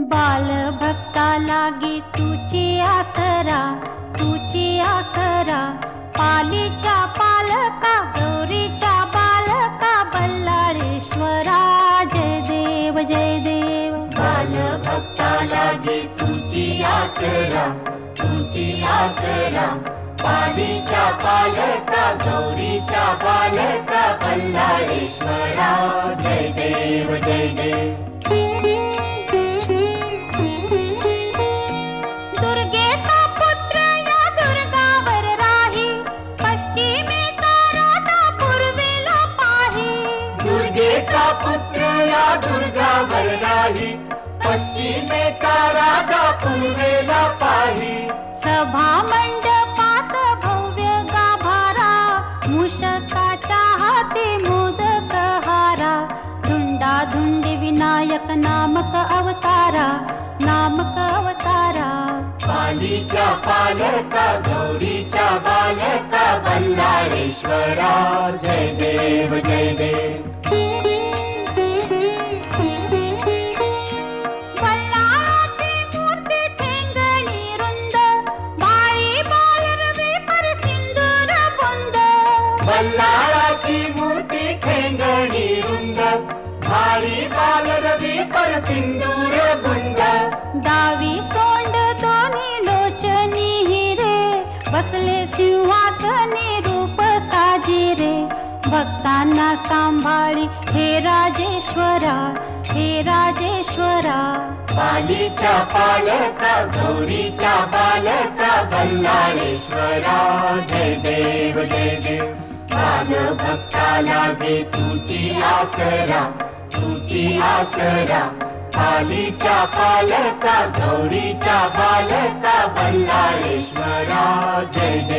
बालभक्ता लागे तुची आसरा तुची आसरा. पालीच्या पालका गौरीच्या बालका बल्लाळेश्वरा. जय देव जय देव. बालभक्ता लागे तुझी आसरा तुझी आसरा. पालीच्या पालका गौरीच्या बालका बल्लाळेश्वरा. जय देव जय देव. पुत्र या दुर्गावर राही पश्चिमेचा राजा पूर्वेला पाही. सभा मंडपात भव्य गाभारा. मूषकाच्या हाती मोदक हारा. धुंडा धुंडी विनायक नामक अवतारा. नामक अवतारा. पालीच्या पालका गौरीच्या बालका बल्लाळेश्वरा. बल्लाळाची मूर्ती ठेंगणी रुंद भाळी बालरवी पर सिंदूर बुंद. डावी सोंड दोन्ही लोचनी हिरे बसले सिंहासनी रूप साजिरे. भक्तांना सांभाळी हे राजेश्वरा हे राजेश्वरा. पालीच्या पालका गौरीच्या बालका बल्लाळेश्वरा. जय देव जय देव. ज्ञान भक्ता लागे तुझी आसरा तुझी आसरा. पालीच्या पालका गौरीच्या बालका बल्लाळेश्वरा जय देव जय